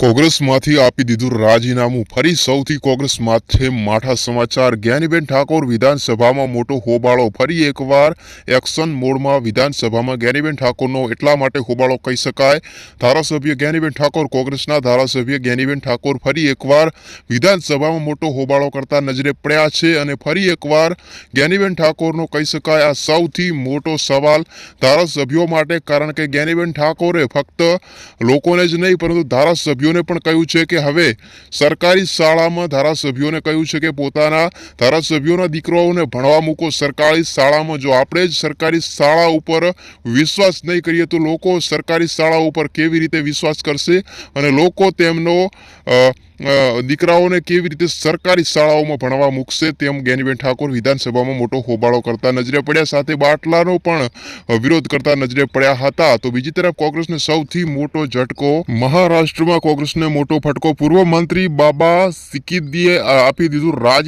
કોંગ્રેસમાંથી આપી દીધું રાજીનામું. ફરી સૌથી કોંગ્રેસ માથે માઠા સમાચાર. જ્ઞાનીબેન ઠાકોર વિધાનસભામાં મોટો હોબાળો. ફરી એકવાર એક્શન મોડમાં વિધાનસભામાં જ્ઞાનીબેન ઠાકોરનો એટલા માટે હોબાળો કહી શકાય. ધારાસભ્ય જ્ઞાનીબેન ઠાકોર, કોંગ્રેસના ધારાસભ્ય જ્ઞાનીબેન ઠાકોર ફરી એકવાર વિધાનસભામાં મોટો હોબાળો કરતા નજરે પડ્યા છે અને ફરી એકવાર જ્ઞાનીબેન ઠાકોરનો કહી શકાય આ સૌથી મોટો સવાલ ધારાસભ્યો માટે. કારણ કે જ્ઞાનીબેન ઠાકોરે ફક્ત લોકોને જ નહીં, પરંતુ ધારાસભ્યોને પણ કહ્યું છે કે હવે સરકારી શાળામાં ધારાસભ્યોને કહ્યું છે કે પોતાના ધારાસભ્યોના દીકરાઓને ભણવા મૂકો. સરકારી શાળામાં જો આપણે જ સરકારી શાળા ઉપર વિશ્વાસ નહીં કરીએ, તો લોકો સરકારી શાળા ઉપર કેવી રીતે વિશ્વાસ કરશે અને લોકો તેમનો દીકરાઓને કેવી રીતે સરકારી શાળાઓમાં ભણવા મૂકશે તેમ જ્ઞાનીબેન ઠાકોર વિધાનસભામાં મોટો હોબાળો કરતા નજરે પડ્યા સાથે બાટલાનો પણ વિરોધ કરતા નજરે પડ્યા હતા. તો બીજી તરફ કોંગ્રેસને સૌથી મોટો ઝટકો મહારાષ્ટ્રમાં કોંગ્રેસને મોટો ફટકો પૂર્વ મંત્રી બાબા સિકિદીએ આપી દીધું રાજ